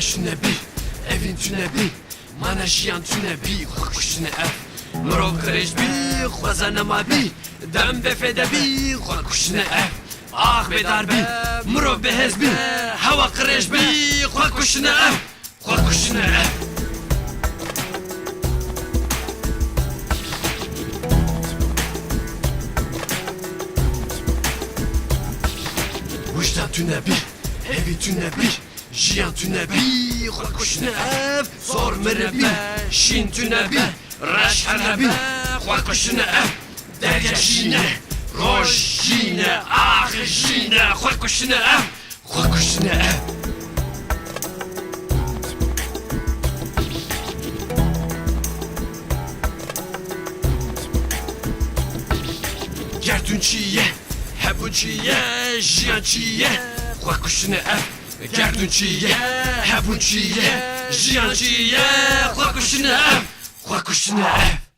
tüne bir Evin tüne bir Mana jiyan tüne bir Kuşine ev. Mro kırış bir Khwazanama bir Dem befede bir Kuşine ev. Ah bedar bir Mro behez bir Hava kırış bir Kuşine ev. Kuşine ev. Vujdan tüne bir Evi tüne bir Jiyan tüne bir Kuşine ev Zor mere bir Şin tüne bir Raş hana bir Kuşine ev Derya jine Roj jine Ah jine Kuşine ev Kuşine ev Gerdün çiye Hebun çiye Jiyan çiye Kuşine ev Gerdün çiye Hebun çiye Jiyan çiye Kuşine ev Kuşine ev